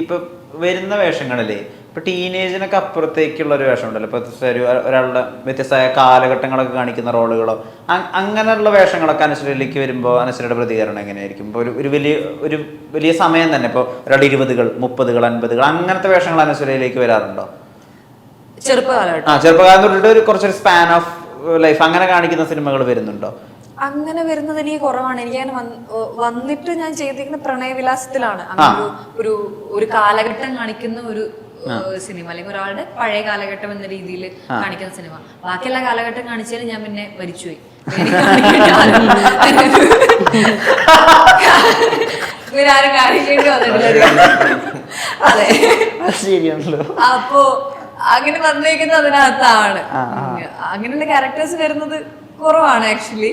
ഇപ്പൊ വരുന്ന വേഷങ്ങളില്ലേ? ഇപ്പൊ ടീനേജിനൊക്കെ അപ്പുറത്തേക്കുള്ള ഒരു വേഷം ഉണ്ടല്ലോ ഇപ്പൊ ഒരു ഒരാളുടെ വ്യത്യസ്തമായ കാലഘട്ടങ്ങളൊക്കെ കാണിക്കുന്ന റോളുകളോ അങ്ങനെയുള്ള വേഷങ്ങളൊക്കെ അനുസരിലേക്ക് വരുമ്പോൾ അനുസരിയുടെ പ്രതികരണം എങ്ങനെയായിരിക്കും? ഇപ്പൊ ഒരു ഒരു വലിയ ഒരു വലിയ സമയം തന്നെ. ഇപ്പോൾ ഒരാൾ ഇരുപതുകൾ മുപ്പതുകൾ അൻപതുകൾ അങ്ങനത്തെ വേഷങ്ങൾ അനുസരിയിലേക്ക് വരാറുണ്ടോ? ചെറുപ്പകാലം ആ ചെറുപ്പകാലം തൊട്ടിട്ട് ഒരു കുറച്ചൊരു സ്പാൻ ഓഫ് ലൈഫ് അങ്ങനെ കാണിക്കുന്ന സിനിമകൾ വരുന്നുണ്ടോ? അങ്ങനെ വരുന്നത് എനിക്ക് കുറവാണ്. എനിക്ക് അങ്ങനെ വന്നിട്ട് ഞാൻ ചെയ്തിരിക്കുന്ന പ്രണയവിലാസത്തിലാണ്. അങ്ങനെ ഒരു ഒരു കാലഘട്ടം കാണിക്കുന്ന ഒരു സിനിമ. അല്ലെങ്കിൽ ഒരാളുടെ പഴയ കാലഘട്ടം എന്ന രീതിയിൽ കാണിക്കുന്ന സിനിമ. ബാക്കിയുള്ള കാലഘട്ടം കാണിച്ചാലും ഞാൻ പിന്നെ മരിച്ചുപോയി. ഇവരാരും കാണിക്കേണ്ടി വന്നിട്ടില്ല. അപ്പോ അങ്ങനെ വന്നേക്കുന്നത് അതിനകത്താണ്. അങ്ങനെയുള്ള ക്യാരക്ടേഴ്സ് വരുന്നത് കുറവാണ് ആക്ച്വലി.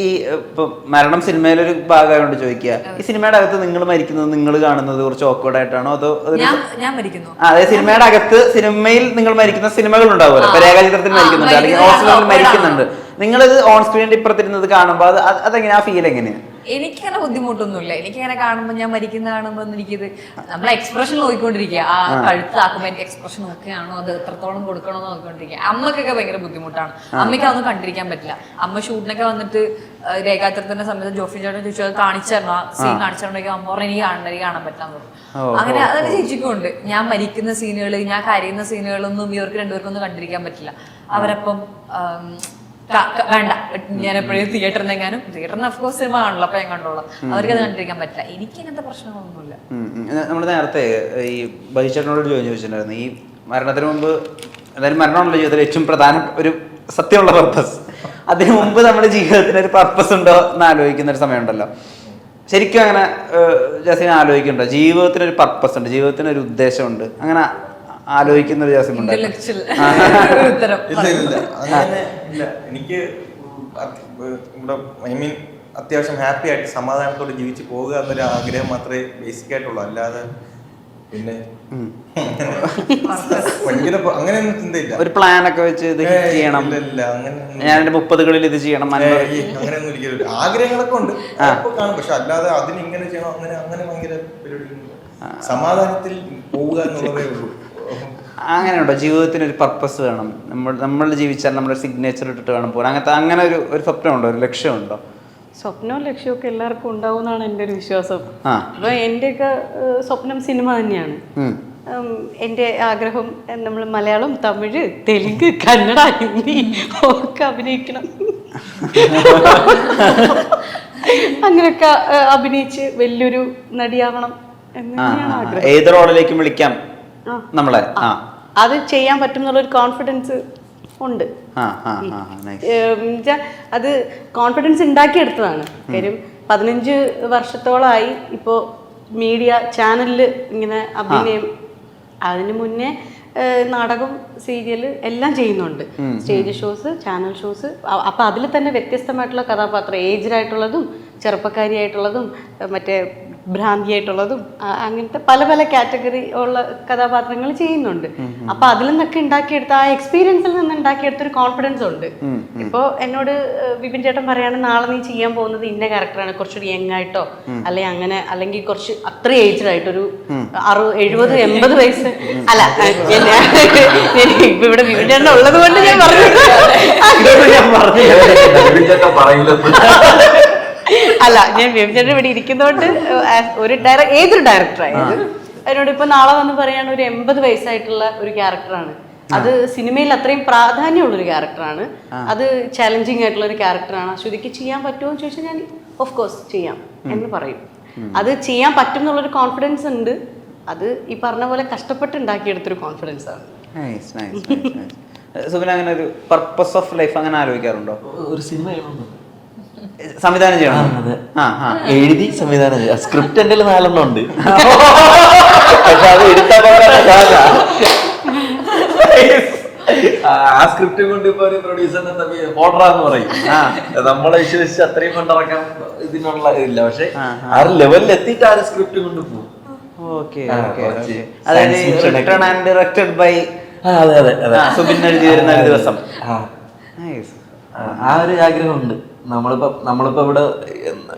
ഈ ഇപ്പം മരണം സിനിമയിലൊരു ഭാഗമായോണ്ട് ചോദിക്കുക ഈ സിനിമയുടെ അകത്ത് നിങ്ങൾ മരിക്കുന്നത് നിങ്ങൾ കാണുന്നത് കുറച്ച് ഓക്വേർഡ് ആയിട്ടാണോ? അതോ ഞാൻ ഞാൻ മരിക്കുന്നു. അതെ സിനിമയുടെ അകത്ത് സിനിമയിൽ നിങ്ങൾ മരിക്കുന്ന സിനിമകൾ ഉണ്ടാവുമല്ലോ. ഇപ്പൊ രേഖാചിത്രത്തിൽ മരിക്കുന്നുണ്ട്. അല്ലെങ്കിൽ ഹോസ്റ്റലിൽ മരിക്കുന്നുണ്ട്. നിങ്ങളിത് ഓൺ സ്ക്രീനിൽ ഇപ്പുറത്തിരുന്നത് കാണുമ്പോൾ അത് അത് അതെങ്ങനെയാ? ആ ഫീൽ എങ്ങനെയാ? എനിക്കങ്ങനെ ബുദ്ധിമുട്ടൊന്നുമില്ല. എനിക്കങ്ങനെ കാണുമ്പോൾ ഞാൻ മരിക്കുന്ന കാണുമ്പോൾ എനിക്കിത് നമ്മളെ എക്സ്പ്രഷൻ നോക്കിക്കൊണ്ടിരിക്കുക. ആ കഴുത്താക്കുമ്പോൾ എനിക്ക് എക്സ്പ്രഷൻ നോക്കുകയാണോ അത് എത്രത്തോളം കൊടുക്കണോ എന്ന് നോക്കിക്കൊണ്ടിരിക്കുക. അമ്മക്കൊക്കെ ഭയങ്കര ബുദ്ധിമുട്ടാണ്. അമ്മയ്ക്ക് അതൊന്നും കണ്ടിരിക്കാൻ പറ്റില്ല. അമ്മ ഷൂട്ടിനൊക്കെ വന്നിട്ട് ഏഹ്, രേഖാചിത്രത്തിന്റെ സമയത്ത് ജോഫി ചേട്ടൻ ചോദിച്ചു അത് കാണിച്ചു തരണോ ആ. സീൻ കാണിച്ചിട്ടുണ്ടെങ്കിൽ അമ്മ പറഞ്ഞു എനിക്ക് കാണണ്ട എനിക്ക് കാണാൻ പറഞ്ഞു. അങ്ങനെ അതൊരു ചേച്ചിക്കുണ്ട്. ഞാൻ മരിക്കുന്ന സീനുകൾ ഞാൻ കരയുന്ന സീനുകളൊന്നും ഇവർക്ക് രണ്ടുപേർക്കൊന്നും കണ്ടിരിക്കാൻ പറ്റില്ല. അവരപ്പം വേണ്ട. ഞാൻ എപ്പോഴും തിയേറ്ററിൽ എങ്ങാനും തിയേറ്ററിന് അഫ്കോഴ്സ് സിനിമ ആണല്ലോ അപ്പൊ ഞാൻ അവർക്ക് അത് കണ്ടിരിക്കാൻ പറ്റില്ല. എനിക്ക് അങ്ങനത്തെ പ്രശ്നങ്ങളൊന്നുമില്ല. നമ്മൾ നേരത്തെ ഈ ബഹിച്ചേട്ടനോട് ജോയിൻ ചോദിച്ചിട്ടുണ്ടായിരുന്നു. ഈ മരണത്തിന് മുമ്പ് അതായത് മരണമാണല്ലോ ജീവിതത്തിൽ ഏറ്റവും പ്രധാന ഒരു സത്യമുള്ള പർപ്പസ് അതിനു മുമ്പ് നമ്മുടെ ജീവിതത്തിന് ഒരു പർപ്പസ് ഉണ്ടോ എന്ന് ആലോചിക്കുന്ന ഒരു സമയമുണ്ടല്ലോ. ശരിക്കും അങ്ങനെ ജസീൻ ആലോചിക്കുന്നുണ്ടോ? ജീവിതത്തിന് ഒരു പർപ്പസ് ഉണ്ട് ജീവിതത്തിന് ഒരു ഉദ്ദേശമുണ്ട്. അങ്ങനെ ആലോചിക്കുന്ന ഒരു ജാസിം ഉണ്ട് ഇന്റലക്ച്വൽ ഉത്തരം ഇല്ല ഇല്ല. അങ്ങനെ ഇല്ല എനിക്ക് ഇവിടെ ഐ മീൻ അത്യാവശ്യം ഹാപ്പി ആയിട്ട് സമാധാനത്തോടെ ജീവിച്ച് പോകുക എന്നൊരു ആഗ്രഹം മാത്രമേ ബേസിക് ആയിട്ടുള്ളൂ. അല്ലാതെ പിന്നെ അങ്ങനെ ചിന്തയില്ല. ഒരു പ്ലാൻ ഒക്കെ വെച്ച് ഇത് ചെയ്യണം. ഇല്ല, ഇല്ല, അങ്ങനെയൊന്നും ഞാൻ എന്റെ മുപ്പതുകളിൽ ഇത് ചെയ്യണം ഒരിക്കലും ആഗ്രഹങ്ങളൊക്കെ ഉണ്ട്. പക്ഷെ അല്ലാതെ അതിന് ഇങ്ങനെ ചെയ്യണം അങ്ങനെ അങ്ങനെ ഭയങ്കര സമാധാനത്തിൽ പോവുക എന്നുള്ളതേ ഉള്ളൂ. അങ്ങനെയുണ്ടോ? ജീവിതത്തിന് ഒരു പർപ്പസ് വേണം. നമ്മൾ നമ്മൾ ജീവിച്ചാൽ നമ്മുടെ സിഗ്നേച്ചർ ഇട്ടിട്ട് വേണം പോകാൻ. അങ്ങനത്തെ അങ്ങനെ ഒരു ഒരു സ്വപ്നമുണ്ടോ? ഒരു ലക്ഷ്യമുണ്ടോ? സ്വപ്നവും ലക്ഷ്യമൊക്കെ എല്ലാവർക്കും ഉണ്ടാവും എന്നാണ് എന്റെ ഒരു വിശ്വാസം. അപ്പൊ അപ്പോൾ എന്റെയൊക്കെ സ്വപ്നം സിനിമ തന്നെയാണ്. എന്റെ ആഗ്രഹം നമ്മൾ മലയാളം തമിഴ് തെലുങ്ക് കന്നഡ ഹിന്ദി ഒക്കെ അഭിനയിക്കണം. അങ്ങനെയൊക്കെ അഭിനയിച്ച് വലിയൊരു നടിയാവണം ഏത് റോളിലേക്കും വിളിക്കാം. നമ്മളെ അത് ചെയ്യാൻ പറ്റും എന്നുള്ളൊരു കോൺഫിഡൻസ് ഉണ്ട് അത് കോൺഫിഡൻസ് ഉണ്ടാക്കിയെടുത്തതാണ്. കാര്യം പതിനഞ്ച് വർഷത്തോളമായി ഇപ്പോ മീഡിയ ചാനലിൽ ഇങ്ങനെ അഭിനയം അതിനു മുന്നേ നാടകം സീരിയൽ എല്ലാം ചെയ്യുന്നുണ്ട്. സ്റ്റേജ് ഷോസ് ചാനൽ ഷോസ് അപ്പം അതിൽ തന്നെ വ്യത്യസ്തമായിട്ടുള്ള കഥാപാത്രം ഏജ്ഡ് ആയിട്ടുള്ളതും ചെറുപ്പക്കാരിയായിട്ടുള്ളതും ആയിട്ടുള്ളതും മറ്റേ ഭ്രാന്തിയായിട്ടുള്ളതും അങ്ങനത്തെ പല പല കാറ്റഗറി ഉള്ള കഥാപാത്രങ്ങൾ ചെയ്യുന്നുണ്ട് അപ്പൊ അതിൽ നിന്നൊക്കെ ഉണ്ടാക്കിയെടുത്ത ആ എക്സ്പീരിയൻസിൽ നിന്ന് ഉണ്ടാക്കിയെടുത്ത ഒരു കോൺഫിഡൻസ് ഉണ്ട് ഇപ്പോ എന്നോട് വിപിൻ ചേട്ടൻ പറയാണ് നാളെ നീ ചെയ്യാൻ പോകുന്നത് ഇന്ന ക്യാരക്ടറാണ് കുറച്ചൊരു യങ് ആയിട്ടോ അല്ലെങ്കിൽ അങ്ങനെ അല്ലെങ്കിൽ കുറച്ച് അത്ര ഏജ്ഡ് ആയിട്ടൊരു അറുപത് എഴുപത് എൺപത് വയസ്സ് അല്ല ഇപ്പൊ ഇവിടെ വിപിൻ ചേട്ടൻ ഉള്ളത് കൊണ്ട് ഞാൻ പറഞ്ഞു അല്ല ഞാൻ വിപിൻ ഇവിടെ ഇരിക്കുന്നതുകൊണ്ട് as ഒരു ഡയറക്ടർ ഏതൊരു ഡയറക്ടർ ആയത് അതിനോട് ഇപ്പൊ നാളെ വന്ന് പറയാണ് ഒരു എൺപത് വയസ്സായിട്ടുള്ള ഒരു ക്യാരക്ടറാണ്. അത് സിനിമയിൽ അത്രയും പ്രാധാന്യമുള്ള ഒരു ക്യാരക്ടറാണ് അത് ചാലഞ്ചിങ് ആയിട്ടുള്ള ഒരു ക്യാരക്ടറാണ്. അശ്വതിക്ക് ചെയ്യാൻ പറ്റുമോ എന്ന് ചോദിച്ചാൽ ഞാൻ ഓഫ് കോഴ്സ് ചെയ്യാം. എന്ന് പറയും. അത് ചെയ്യാൻ പറ്റും എന്നുള്ളൊരു കോൺഫിഡൻസ് ഉണ്ട്. അത് ഈ പറഞ്ഞ പോലെ കഷ്ടപ്പെട്ട് ഉണ്ടാക്കിയെടുത്തൊരു കോൺഫിഡൻസ് ആണ്. നൈസ് നൈസ് നൈസ് അങ്ങനെ ഒരു പർപ്പസ് ഓഫ് ലൈഫ് അങ്ങനെ ആലോചിക്കാറുണ്ടോ? ഒരു സിനിമ സംവിധാനം ചെയ്യണം. അതെ. ആ എഴുതി സംവിധാനം ചെയ്യാം സ്ക്രിപ്റ്റ് എന്റെ നാലെണ്ണം ഉണ്ട് പക്ഷെ അത് എടുത്താൽ ആ സ്ക്രിപ്റ്റ് കൊണ്ട് ഇപ്പൊ ഒരു പ്രൊഡ്യൂസറിനെ ഓർഡറാന്ന് പറയും. നമ്മളെ വിശ്വസിച്ച് അത്രയും കൊണ്ടിറക്കാൻ ഇതിനുള്ള ഇല്ല പക്ഷെ ആ ലെവലിൽ എത്തിയിട്ട് ആ സ്ക്രിപ്റ്റ് കൊണ്ട് പോകും. ഡയറക്റ്റഡ് ബൈ അതെ അതെ അതെ. സുബിൻ എഴുതി വരുന്ന ഒരു ദിവസം. ആ. നൈസ് ആ, ആ ഒരു ആഗ്രഹമുണ്ട്. നമ്മളിപ്പോ നമ്മളിപ്പോ ഇവിടെ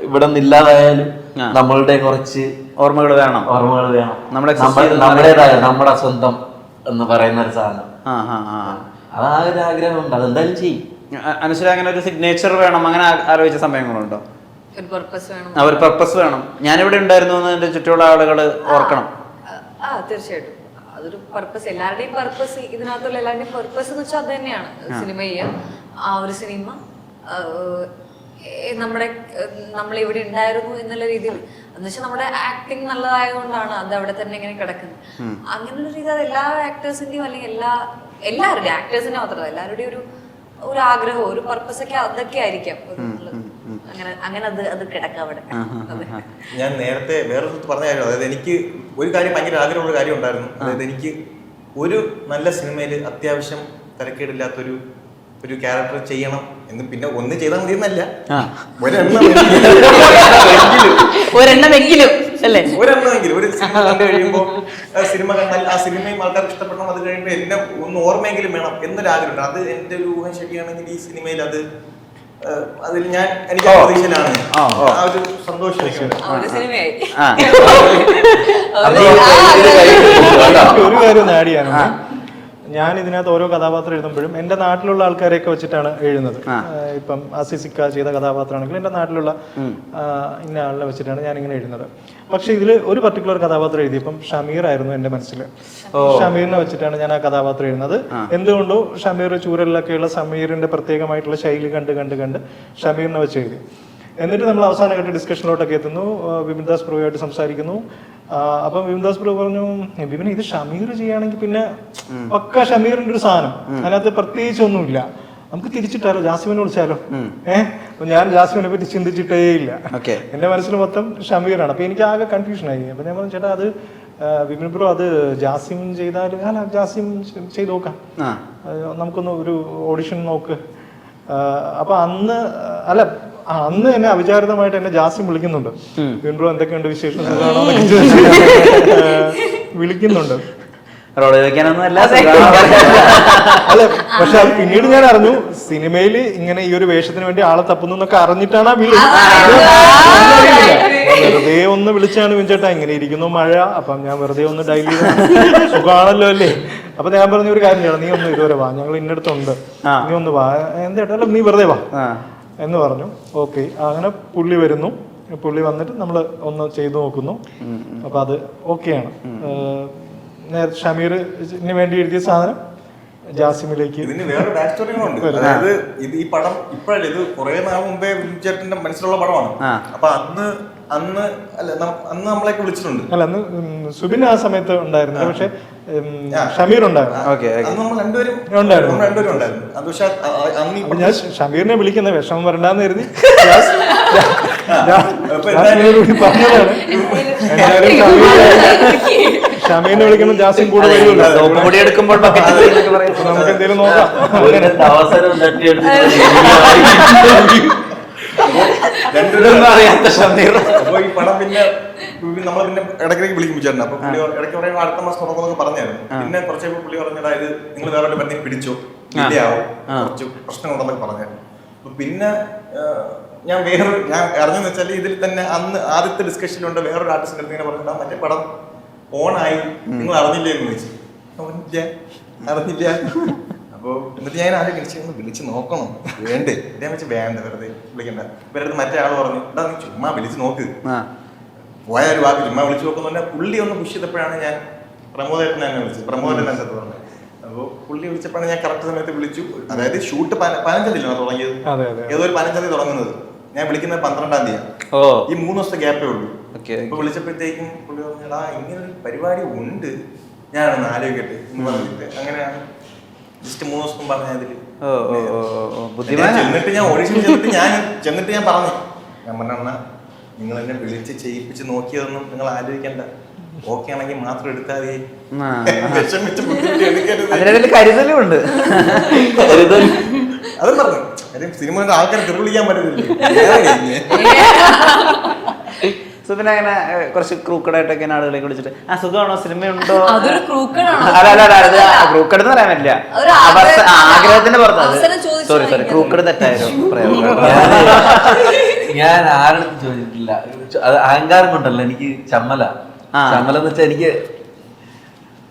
ഇവിടെ നിന്നില്ലാതായാലും. നമ്മളുടെ കുറച്ച് ഓർമ്മകൾ വേണം. ഓർമ്മകൾ വേണം. നമ്മളെ നമ്മുടേതായ നമ്മുടെ സ്വന്തം എന്ന് പറയുന്ന ഒരു സാധനം. ആ ആ ആ. അത് ആ ഒരു ആഗ്രഹമുണ്ട്. അതെന്തായാലും ചെയ്യും. അനുശ്വര അങ്ങനെ ഒരു സിഗ്നേച്ചർ വേണം. അങ്ങനെ ആലോചിച്ച സമയങ്ങളുണ്ടോ? ഒരു പർപ്പസ് വേണം. ഞാനിവിടെ ഉണ്ടായിരുന്നു എന്റെ ചുറ്റുമുള്ള ആളുകൾ ഓർക്കണം. ആ, തീർച്ചയായിട്ടും. അതൊരു പർപ്പസ് എല്ലാവരുടെയും പർപ്പസ് ഇതിനകത്തുള്ള എല്ലാവരുടെയും പർപ്പസ് എന്ന് വെച്ചാൽ അത് തന്നെയാണ്. സിനിമ ചെയ്യുക ആ ഒരു സിനിമ നമ്മുടെ നമ്മൾ ഇവിടെ ഉണ്ടായിരുന്നു എന്നുള്ള രീതിയിൽ. എന്ന് വെച്ചാൽ നമ്മുടെ ആക്ടിങ് നല്ലതായതുകൊണ്ടാണ് അത് അവിടെ തന്നെ ഇങ്ങനെ കിടക്കുന്നത്. അങ്ങനെയുള്ള രീതി അത് എല്ലാ ആക്ടേഴ്സിന്റെയും അല്ലെങ്കിൽ എല്ലാ എല്ലാവരുടെയും ആക്ടേഴ്സിന്റെ മാത്രമല്ല എല്ലാവരുടെയും ഒരു ഒരു ആഗ്രഹം ഒരു പർപ്പസ് ഒക്കെ അതൊക്കെ ആയിരിക്കാം. അങ്ങനെ അങ്ങനെ അത് അത് കിടക്കാം അവിടെ. ഞാൻ നേരത്തെ വേറെ പറഞ്ഞ കാര്യം അതായത് എനിക്ക് ഒരു കാര്യം ഭയങ്കര ആഗ്രഹമുള്ള കാര്യം ഉണ്ടായിരുന്നു. അതായത് എനിക്ക് ഒരു നല്ല സിനിമയിൽ അത്യാവശ്യം തരക്കേടില്ലാത്തൊരു ഒരു ക്യാരക്ടർ ചെയ്യണം എന്ന് പിന്നെ ഒന്ന് ചെയ്താൽ മതി എന്നല്ല ആ. ഒരെണ്ണം ഒരെണ്ണമെങ്കിലും അല്ലേ? ഒരെണ്ണമെങ്കിലും. ഒരു സിനിമ കണ്ടു കഴിയുമ്പോൾ സിനിമ കണ്ടാൽ ആ സിനിമയും ആൾക്കാർക്ക് ഇഷ്ടപ്പെടണം അത് കഴിയുമ്പോൾ എന്നെ ഒന്ന് ഓർമ്മയെങ്കിലും വേണം എന്നൊരു ആഗ്രഹമുണ്ട് അത് എന്റെ ഒരു ഊഹം ശരിയാണെങ്കിൽ ഈ സിനിമയിൽ അത് അതിൽ ഞാൻ എനിക്ക് പ്രതീക്ഷയിലാണ്. ആ ഒരു സന്തോഷം ഒരു കാര്യം ചെയ്യാനുണ്ട് ഞാൻ ഇതിനകത്ത് ഓരോ കഥാപാത്രം എഴുതുമ്പോഴും എന്റെ നാട്ടിലുള്ള ആൾക്കാരെയൊക്കെ വെച്ചിട്ടാണ് എഴുതുന്നത്. ഇപ്പം അസിസിക്ക ചെയ്ത കഥാപാത്രമാണെങ്കിൽ എന്റെ നാട്ടിലുള്ള ഇന്ന ആളിനെ വെച്ചിട്ടാണ് ഞാൻ ഇങ്ങനെ എഴുതുന്നത്. പക്ഷെ ഇതിൽ ഒരു പർട്ടിക്കുലർ കഥാപാത്രം എഴുതിയപ്പം ഷമീർ ആയിരുന്നു എന്റെ മനസ്സിൽ ഷമീറിനെ വെച്ചിട്ടാണ് ഞാൻ ആ കഥാപാത്രം എഴുതുന്നത്. എന്തുകൊണ്ടോ ഷമീർ ചൂരലിലൊക്കെയുള്ള സമീറിന്റെ പ്രത്യേകമായിട്ടുള്ള ശൈലി കണ്ട് കണ്ട് കണ്ട് ഷമീറിനെ വെച്ച് എഴുതി. എന്നിട്ട് നമ്മൾ അവസാന ഘട്ട ഡിസ്കഷനിലോട്ടൊക്കെ എത്തുന്നു. ആ, വിപിൻദാസ് പ്രഭുവായിട്ട് സംസാരിക്കുന്നു. അപ്പം വിമദാസ് പ്രഭു പറഞ്ഞു വിപിൻ ഇത് ഷമീർ ചെയ്യുകയാണെങ്കിൽ പിന്നെ പക്ക ഷമീറിന്റെ ഒരു സാധനം. അതിനകത്ത് പ്രത്യേകിച്ച് ഒന്നുമില്ല. നമുക്ക് തിരിച്ചിട്ടാലോ? ജാസ്മിനെ വിളിച്ചാലോ? ഏഹ് അപ്പൊ ഞാൻ ജാസ്മിനെ പറ്റി ചിന്തിച്ചിട്ടേ ഇല്ല. എന്റെ മനസ്സിൽ മൊത്തം ഷമീറാണ്. അപ്പൊ എനിക്ക് ആകെ കൺഫ്യൂഷൻ ആയി. അപ്പൊ ഞാൻ പറഞ്ഞു ചേട്ടാ അത് വിമിൻ വിപിൻ ബ്രോ അത് ജാസിം ചെയ്താൽ അല്ല ജാസിം ചെയ്ത് നോക്കാം. നമുക്കൊന്ന് ഒരു ഓഡിഷൻ നോക്ക്. അപ്പൊ അന്ന് അല്ല അന്ന് എന്നെ അവിചാരിതമായിട്ട് എന്നെ ജാസ്യം വിളിക്കുന്നുണ്ട്. വീണ്ടും എന്തൊക്കെയുണ്ട് വിശേഷം? വിളിക്കുന്നുണ്ട്. അല്ല പക്ഷെ അത് പിന്നീട് ഞാൻ അറിഞ്ഞു സിനിമയിൽ ഇങ്ങനെ ഈ ഒരു വേഷത്തിന് വേണ്ടി ആളെ തപ്പുന്നു എന്നൊക്കെ അറിഞ്ഞിട്ടാണ് ആ വിളി വെറുതെ ഒന്ന് വിളിച്ചാണ് വിഞ്ചേട്ടാ ഇങ്ങനെ ഇരിക്കുന്നു മഴ അപ്പം ഞാൻ വെറുതെ ഒന്ന് ഡൈലി സുഖമാണല്ലോ അല്ലേ? അപ്പൊ ഞാൻ പറഞ്ഞ ഒരു കാര്യം ചെയ്യണം നീ ഒന്ന് ഇതുവരെ വാ ഞങ്ങൾ ഇന്നടുത്തുണ്ട്. നീ ഒന്ന് വാ. എന്തേട്ടാ നീ വെറുതെ വാ. എന്ന് പറഞ്ഞു. ഓക്കെ അങ്ങനെ പുള്ളി വരുന്നു. പുള്ളി വന്നിട്ട് നമ്മൾ ഒന്ന് ചെയ്തു നോക്കുന്നു. അപ്പൊ അത് ഓക്കെയാണ്. നേരെ ഷമീറിന് വേണ്ടി എഴുതിയ സാധനം ജാസിമിലേക്ക് ഇതിന് വേറെ ബാക്ക് സ്റ്റോറികളുണ്ട് അതായത് ഇത് ഈ പടം ഇപ്പോഴല്ല ഇത് കുറെ നാൾ മുമ്പേ ചേട്ടന്റെ മനസ്സിലുള്ള പടമാണ്. അപ്പൊ അന്ന് അന്ന് അല്ല അന്ന് നമ്മളെയൊക്കെ വിളിച്ചിട്ടുണ്ട്. അല്ല അന്ന് സുബിൻ ആ സമയത്ത് ഉണ്ടായിരുന്നു പക്ഷെ ഷമീർ ഉണ്ടായിരുന്നു. Okay okay. അന്ന് നമ്മൾ രണ്ടുപേരും ഉണ്ടായിരുന്നു. നമ്മൾ രണ്ടുപേരും ഉണ്ടായിരുന്നു. അത് പക്ഷെ അ- അ- അന്ന് ഞാൻ ഷമീറിനെ വിളിക്കുന്ന വിഷമം വരണ്ടെന്ന് കരുതി. ഷമീറിനെ വിളിക്കുന്ന ജാസിൻ കൂടെ എടുക്കുമ്പോൾ. നമുക്ക് എന്തെങ്കിലും നോക്കാം. ഒരു അവസരം അറിയാത്ത ഷമീർ. ഈ പടം പിന്നെ നമ്മൾ പിന്നെ ഇടയ്ക്കിടയ്ക്ക് വിളിക്കും ചേട്ടൻ അപ്പൊ പുള്ളി ഇടയ്ക്ക് പറയുമ്പോൾ അടുത്ത മാസം തുടങ്ങുമെന്നൊക്കെ പറഞ്ഞായിരുന്നു. പിന്നെ കുറച്ച് പുള്ളി പറഞ്ഞത് ഇത് നിങ്ങൾ വേറെ ബന്ധം പിടിച്ചോ? ഇല്ലയാവും കുറച്ച് പ്രശ്നങ്ങളുണ്ടെന്നൊക്കെ പറഞ്ഞായിരുന്നു അപ്പൊ പിന്നെ ഞാൻ വേറൊരു ഞാൻ അറിഞ്ഞെന്ന് വെച്ചാൽ ഇതിൽ തന്നെ അന്ന് ആദ്യത്തെ ഡിസ്കഷനിലുണ്ട് വേറൊരു ആർട്ടിസ്റ്റിന്റെ അടുത്ത് ഇങ്ങനെ പറഞ്ഞിട്ട് മറ്റേ പടം ഓണായി. നിങ്ങൾ അറിഞ്ഞില്ലേ എന്ന് ചോദിച്ചു അറിഞ്ഞില്ല അറിഞ്ഞില്ല. അപ്പൊ എന്നിട്ട് ഞാൻ ആദ്യം വിളിച്ചു ഒന്ന് വിളിച്ച് നോക്കണം. വേണ്ടേ? ഞാൻ വെച്ച് വേണ്ട വെറുതെ വിളിക്കണ്ട. ഇവരുടെ മറ്റേ ആൾ പറഞ്ഞു എന്താ നീ ചുമ്മാ വിളിച്ച് നോക്ക്. ആ. പോയ ഒരു വാക്ക് ചുമ്മാ വിളിച്ചു നോക്കുന്നു. പറഞ്ഞാൽ പുള്ളി ഒന്ന് പുഷ് ചെയ്തപ്പോഴാണ് ഞാൻ പ്രമോദേട്ടനെ തന്നെ വിളിച്ചത്. പ്രമോദേട്ടൻ എന്റെ പറഞ്ഞത്. അപ്പോൾ പുള്ളി വിളിച്ചപ്പോഴാണ് ഞാൻ കറക്റ്റ് സമയത്ത് വിളിച്ചു. അതായത് ഷൂട്ട് പതിനഞ്ചാം തീയതി തുടങ്ങിയത്? ഏതോ ഒരു പതിനഞ്ചാം തീയതി തുടങ്ങുന്നത്. ഞാൻ വിളിക്കുന്നത് പന്ത്രണ്ടാം തീയതി ഈ മൂന്ന് ദിവസത്തെ ഗ്യാപ്പേ ഉള്ളൂ. ഇപ്പൊ വിളിച്ചപ്പോഴത്തേക്കും പുള്ളി പറഞ്ഞടാ ഇങ്ങനെ ഒരു പരിപാടി ഉണ്ട്. ഞാനൊന്ന് ആലോചിക്കട്ടെ എന്ന് പറഞ്ഞിട്ട്. അങ്ങനെയാണ് ജസ്റ്റ് മൂന്ന് ദിവസം ബുദ്ധിമാനാണ് ചെന്നിട്ട് ഞാൻ ഓഡിഷൻ ചെന്നിട്ട് ഞാൻ ചെന്നിട്ട് ഞാൻ പറഞ്ഞു. ഞാൻ പറഞ്ഞ നിങ്ങൾ എന്നെ വിളിച്ച് ചെയ്യിപ്പിച്ച് നോക്കിയതൊന്നും നിങ്ങൾ ആലോചിക്കണ്ട. ഓക്കെ ആണെങ്കിൽ മാത്രം എടുത്താൽ മതി. ആ, വിഷമിച്ച് ബുദ്ധിമുട്ടി എടുക്കരുത്. അതിനിടയിൽ കരുതലും ഉണ്ട്. അതും പറഞ്ഞു. സിനിമ ആൾക്കാരെ തെറി വിളിക്കാൻ പറ്റത്തില്ല സോ പിന്നെ അങ്ങനെ കുറച്ച് ക്രൂക്കഡായിട്ടൊക്കെ ഇങ്ങനെ ആളുകളെ വിളിച്ചിട്ട് ആ സുഖമാണോ? സിനിമയുണ്ടോ? അല്ല അല്ല അല്ല ക്രൂക്കഡ് എന്ന് പറയാൻ പറ്റില്ല. ഒരു ആഗ്രഹം- ആ, ആഗ്രഹത്തിന്റെ പുറത്ത് അത്. അവസരം ചോദിച്ചു സോറി സോറി ക്രൂക്കഡ് തെറ്റായിരുന്നു ഞാൻ ആരുടെ ചോദിച്ചിട്ടില്ല. അത് അഹങ്കാരം കൊണ്ടല്ല എനിക്ക് ചമ്മല. ആ. ചമ്മലെന്ന് വെച്ചാൽ എനിക്ക്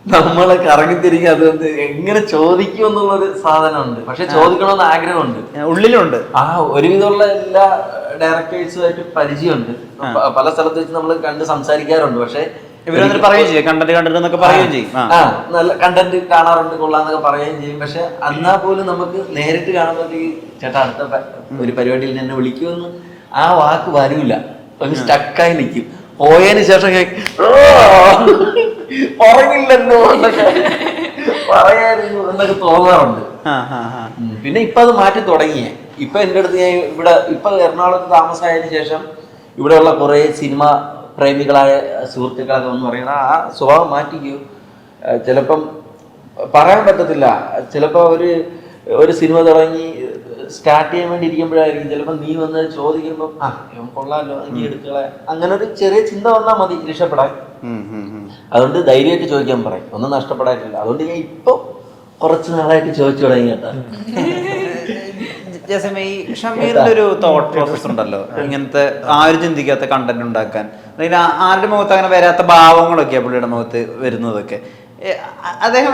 നമ്മളെ കറങ്ങിത്തിരിക്കുക അത് എങ്ങനെ ചോദിക്കും എന്നുള്ളൊരു സാധനമുണ്ട്. പക്ഷെ ചോദിക്കണമെന്ന് ആഗ്രഹമുണ്ട്. ഉള്ളിലുണ്ട്. ആ ഒരുവിധമുള്ള എല്ലാ ഡയറക്ടേഴ്സുമായിട്ട് പരിചയമുണ്ട്. പല സ്ഥലത്ത് വെച്ച് നമ്മൾ കണ്ട് സംസാരിക്കാറുണ്ട്. പക്ഷെ ഇവർ വന്നിട്ട് പറയുകയും ചെയ്യും. കണ്ടന്റ് കണ്ടിട്ട് എന്നൊക്കെ പറയുകയും ചെയ്യും. ആ. നല്ല കണ്ടന്റ് കാണാറുണ്ട് കൊള്ളാന്നൊക്കെ പറയുകയും ചെയ്യും. പക്ഷെ എന്നാ പോലും നമുക്ക് നേരിട്ട് കാണുമ്പോഴത്തേക്ക് ചേട്ടാ അടുത്ത ഒരു പരിപാടിയിൽ എന്നെ വിളിക്കുമെന്ന് ആ വാക്ക് വരൂല. ഒന്ന് സ്റ്റക്കായി നിൽക്കും പോയതിന് ശേഷം കേ- "ഓ, പറഞ്ഞില്ലല്ലോ എന്നൊക്കെ പറയായിരുന്നു എന്നൊക്കെ തോന്നാറുണ്ട്. പിന്നെ ഇപ്പൊ അത് മാറ്റി തുടങ്ങിയേ. ഇപ്പൊ എന്റെ അടുത്ത് ഞാൻ ഇവിടെ ഇപ്പൊ എറണാകുളത്ത് താമസമായതിനു ശേഷം ഇവിടെയുള്ള കുറെ സിനിമ പ്രേമികളായ സുഹൃത്തുക്കളൊക്കെ ഒന്ന് പറയണ ആ സ്വഭാവം മാറ്റിക്കൂ. ചിലപ്പം പറയാൻ പറ്റത്തില്ല. ചിലപ്പോൾ ഒരു ഒരു സിനിമ തുടങ്ങി സ്റ്റാർട്ട് ചെയ്യാൻ വേണ്ടി ഇരിക്കുമ്പോഴായിരിക്കും ചിലപ്പോൾ നീ വന്ന് ചോദിക്കുമ്പോൾ ആ കൊള്ളാലോ നീ എടുക്കളെ അങ്ങനെ ഒരു ചെറിയ ചിന്ത വന്നാൽ മതി രക്ഷപ്പെടാൻ. അതുകൊണ്ട് ധൈര്യമായിട്ട് ചോദിക്കാൻ പറയും. ഒന്നും നഷ്ടപ്പെടാനില്ല. അതുകൊണ്ട് ഞാൻ ഇപ്പൊ കുറച്ച് നാളായിട്ട് ചോദിച്ചു തുടങ്ങി കേട്ടോ. ജസമ ഈ ഷമീറിന്റെ ഒരു തോട്ട് പ്രോസസ് ഉണ്ടല്ലോ. ഇങ്ങനത്തെ ആരും ചിന്തിക്കാത്ത കണ്ടന്റ് ഉണ്ടാക്കാൻ. അല്ലെങ്കിൽ ആരുടെ മുഖത്ത് അങ്ങനെ വരാത്ത ഭാവങ്ങളൊക്കെയാ പുള്ളിയുടെ മുഖത്ത് വരുന്നതൊക്കെ. അദ്ദേഹം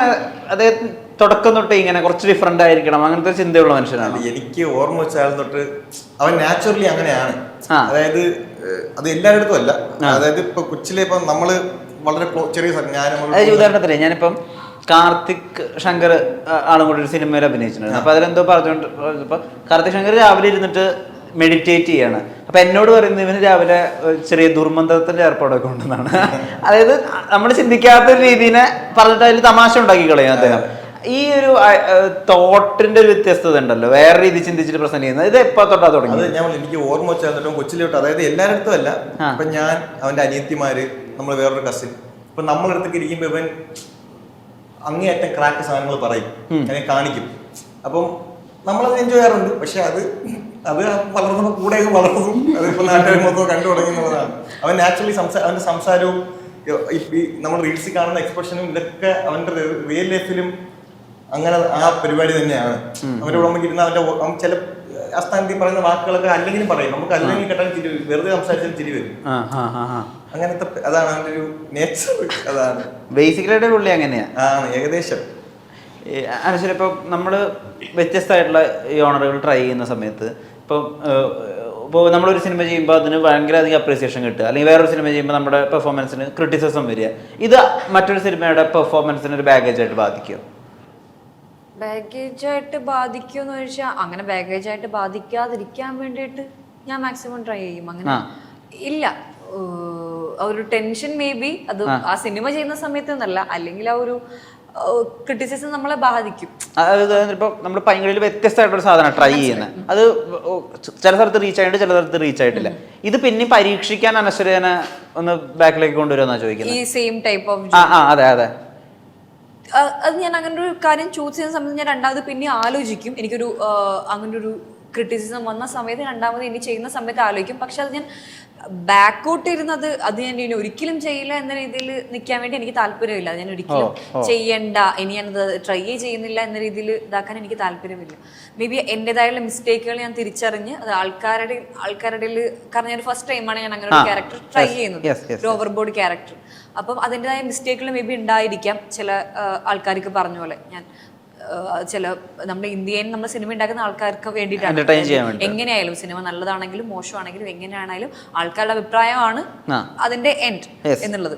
അദ്ദേഹം തുടക്കം തൊട്ട് ഇങ്ങനെ കുറച്ച് ഡിഫറെന്റ് ആയിരിക്കണം. അങ്ങനത്തെ ചിന്തയുള്ള മനുഷ്യനാണ്. എനിക്ക് ഓർമ്മ വെച്ചാൽ തൊട്ട് അവൻ നാച്ചുറലി അങ്ങനെയാണ്. അതായത് അത് എല്ലായിടത്തും അല്ല. അതായത് ഇപ്പൊ കൊച്ചിലെ ഇപ്പൊ നമ്മൾ വളരെ ചെറിയ ഞാനും ഉദാഹരണത്തിന് ഞാനിപ്പം കാർത്തിക് ശങ്കർ ആളും കൂടി ഒരു സിനിമയിൽ അഭിനയിച്ചിട്ടുണ്ട്. അപ്പൊ അതിലെന്തോ പറഞ്ഞുകൊണ്ട് ഇപ്പൊ കാർത്തിക് ശങ്കർ രാവിലെ ഇരുന്നിട്ട് മെഡിറ്റേറ്റ് ചെയ്യാണ്. അപ്പൊ എന്നോട് പറയുന്നത് ഇവന് രാവിലെ ചെറിയ ദുർമന്ത്രത്തിന്റെ ഏർപ്പാടൊക്കെ ഉണ്ടെന്നാണ്. അതായത് നമ്മൾ ചിന്തിക്കാത്ത രീതിനെ പറഞ്ഞിട്ട് അതിൽ തമാശ ഉണ്ടാക്കി കളയും അദ്ദേഹം. ഈ ഒരു തോട്ടിന്റെ ഒരു വ്യത്യസ്തത ഉണ്ടല്ലോ. വേറെ രീതി ചിന്തിച്ചിട്ട് പ്രസന്റ് ചെയ്യുന്നത് ഇത് എപ്പോ തൊട്ടാ തുടങ്ങി ഞാൻ എനിക്ക് ഓർമ്മ വെച്ചാൽ തൊട്ട് കൊച്ചിലോട്ട് അതായത് എല്ലായിടത്തും അല്ല. അപ്പൊ ഞാൻ അവന്റെ അനിയത്തിമാര് നമ്മൾ വേറൊരു കസിൻ ഇപ്പൊ നമ്മളെടുത്തേക്ക് ഇരിക്കുമ്പോ ഇവൻ അങ്ങേയറ്റം ക്രാക്ക് സാധനങ്ങൾ പറയും. അങ്ങനെ കാണിക്കും. അപ്പം നമ്മളത് എൻജോയ് ചെയ്യാറുണ്ട്. പക്ഷെ അത് അത് വളർന്നപ്പോ കൂടെ വളർന്നതും അതിപ്പോ നാട്ടുകാർ മൊത്തം കണ്ടു തുടങ്ങിയതാണ് അവൻ നാച്ചുറലി സംസാ അവന്റെ സംസാരവും നമ്മൾ റീൽസിൽ കാണുന്ന എക്സ്പ്രഷനും ഇതൊക്കെ അവന്റെ റിയൽ ലൈഫിലും അങ്ങനെ ആ പരിപാടി തന്നെയാണ്. അവരോട് നമുക്ക് ഇരുന്ന് അവന്റെ ചില അസ്ഥാനത്തിൽ പറയുന്ന വാക്കുകളൊക്കെ അല്ലെങ്കിലും പറയും. നമുക്ക് അല്ലെങ്കിൽ കേട്ടാൽ ചിരി വരും. വെറുതെ സംസാരിച്ചാൽ ചിരി വരും. അങ്ങനത്തെ അതാണ് അവന്റെ ഒരു നേച്ചർ അതാണ്. ബേസിക്കലായിട്ട് പുള്ളി അങ്ങനെയാ? ആ ഏകദേശം. അനുശ്വര ഇപ്പോൾ നമ്മൾ വ്യത്യസ്തമായിട്ടുള്ള ഈ ഓണറുകൾ ട്രൈ ചെയ്യുന്ന സമയത്ത് ഇപ്പൊ ഇപ്പോൾ നമ്മളൊരു സിനിമ ചെയ്യുമ്പോൾ അതിന് ഭയങ്കര അധികം അപ്രീസിയേഷൻ കിട്ടുക. അല്ലെങ്കിൽ വേറൊരു സിനിമ ചെയ്യുമ്പോൾ നമ്മുടെ പെർഫോമൻസിന് ക്രിറ്റിസിസം വരിക. ഇത് മറ്റൊരു സിനിമയുടെ പെർഫോമൻസിന് ഒരു ബാഗേജ് ആയിട്ട് ബാധിക്കും. ബാഗേജ് ആയിട്ട് ബാധിക്കുമെന്ന് ചോദിച്ചാൽ അങ്ങനെ ബാഗേജ് ആയിട്ട് ബാധിക്കാതിരിക്കാൻ വേണ്ടിയിട്ട് ഞാൻ മാക്സിമം ട്രൈ ചെയ്യും. അങ്ങനെ ഇല്ല. ഒരു ടെൻഷൻ മേ ബി അത് ആ. സിനിമ ചെയ്യുന്ന സമയത്ത് നിന്നല്ല അല്ലെങ്കിൽ ആ ഒരു ക്രിറ്റിസിസം നമ്മളെ ബാധിക്കും. ഇപ്പൊ ഇപ്പോൾ നമ്മൾ പൈങ്കളിൽ വ്യത്യസ്തമായിട്ടൊരു സാധനം ട്രൈ ചെയ്യുന്നത്. അത് ചില സ്ഥലത്ത് റീച്ച് ആയിട്ട് ചില സ്ഥലത്ത് റീച്ച് ആയിട്ടില്ല. ഇത് പിന്നെ പരീക്ഷിക്കാൻ അനശ്വരനെ ഒന്ന് ബാക്കിലേക്ക് കൊണ്ടുവരുമെന്നാണ് ഈ ചോദിക്കുന്നത് സെയിം ടൈപ്പ് ഓഫ് ആ അതെ അതെ. അത് ഞാൻ അങ്ങനെ ഒരു കാര്യം ചൂസ് ചെയ്യുന്ന സമയത്ത് ഞാൻ രണ്ടാമത് പിന്നെ ആലോചിക്കും. എനിക്കൊരു അങ്ങനെ ഒരു ക്രിറ്റിസിസം വന്ന സമയത്ത് രണ്ടാമത് ഇനി ചെയ്യുന്ന സമയത്ത് ആലോചിക്കും. പക്ഷെ അത് ഞാൻ ബാക്കോട്ട് ഇരുന്നത് അത് ഞാൻ ഇനി ഒരിക്കലും ചെയ്യില്ല എന്ന രീതിയിൽ നിൽക്കാൻ വേണ്ടി എനിക്ക് താല്പര്യമില്ല. ഞാൻ ഒരിക്കലും ചെയ്യണ്ട. ഇനി ഞാനത് ട്രൈ ചെയ്യുന്നില്ല എന്ന രീതിയിൽ ഇതാക്കാൻ എനിക്ക് താല്പര്യമില്ല. മേ ബി എന്റെതായുള്ള മിസ്റ്റേക്കുകൾ ഞാൻ തിരിച്ചറിഞ്ഞ് അത് ആൾക്കാരുടെ ആൾക്കാരുടെ കാരണം ഞാൻ ഫസ്റ്റ് ടൈമാണ് ഞാൻ അങ്ങനെ ഒരു ക്യാരക്ടർ ട്രൈ ചെയ്യുന്നത്. ഓവർ ബോർഡ് ക്യാരക്ടർ അപ്പം അതിന്റെതായ മിസ്റ്റേക്കുകൾ മേ ബി ഉണ്ടായിരിക്കാം ചില ആൾക്കാർക്ക് പറഞ്ഞ പോലെ. ഞാൻ ചില നമ്മുടെ ഇന്ത്യയിൽ നമ്മൾ സിനിമ ഉണ്ടാക്കുന്ന ആൾക്കാർക്ക് വേണ്ടിയിട്ടാണ്. എങ്ങനെയായാലും സിനിമ നല്ലതാണെങ്കിലും മോശമാണെങ്കിലും എങ്ങനെയാണെങ്കിലും ആൾക്കാരുടെ അഭിപ്രായമാണ് അതിന്റെ എൻഡ് എന്നുള്ളത്.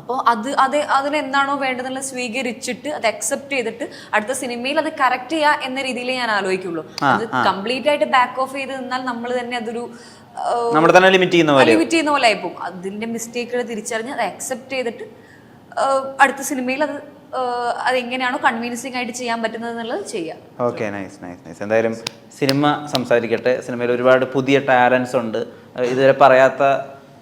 അപ്പോൾ അത് അത് അതിന് എന്താണോ വേണ്ടതെന്നുള്ളത് സ്വീകരിച്ചിട്ട് അത് അക്സെപ്റ്റ് ചെയ്തിട്ട് അടുത്ത സിനിമയിൽ അത് കറക്റ്റ് ചെയ്യുക എന്ന രീതിയിൽ ഞാൻ ആലോചിക്കുള്ളൂ. അത് കംപ്ലീറ്റ് ആയിട്ട് ബാക്ക് ഓഫ് ചെയ്ത് നിന്നാൽ നമ്മൾ തന്നെ അതൊരു നമ്മുടെ തന്നെ ലിമിറ്റ് ചെയ്യുന്ന പോലെ. ലിമിറ്റ് ചെയ്യുന്ന പോലെ ആയിപ്പോവും അതിന്റെ മിസ്റ്റേക്കുകൾ തിരിച്ചറിഞ്ഞ് അത് അക്സെപ്റ്റ് ചെയ്തിട്ട് അടുത്ത സിനിമയിൽ അത് അതെങ്ങനെയാണോ കൺവീൻസിങ് ആയിട്ട് ചെയ്യാൻ പറ്റുന്നത് എന്നുള്ളത് ചെയ്യാം. ഓക്കെ നൈസ് നൈസ് നൈസ് എന്തായാലും സിനിമ സംസാരിക്കട്ടെ. സിനിമയിൽ ഒരുപാട് പുതിയ ടാലൻസ് ഉണ്ട്. ഇതുവരെ പറയാത്ത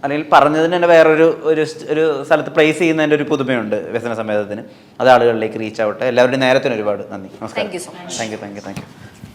അല്ലെങ്കിൽ പറഞ്ഞതിന് തന്നെ വേറൊരു ഒരു ഒരു സ്ഥലത്ത് പ്ലേസ് ചെയ്യുന്നതിന്റെ ഒരു പുതുമയുണ്ട് വ്യസന സമേതത്തിന്. അത് ആളുകളിലേക്ക് റീച്ച് ആവട്ടെ. എല്ലാവരുടെയും നേരത്തിന് ഒരുപാട് നന്ദി. നമസ്കാരം. Thank you thank you thank you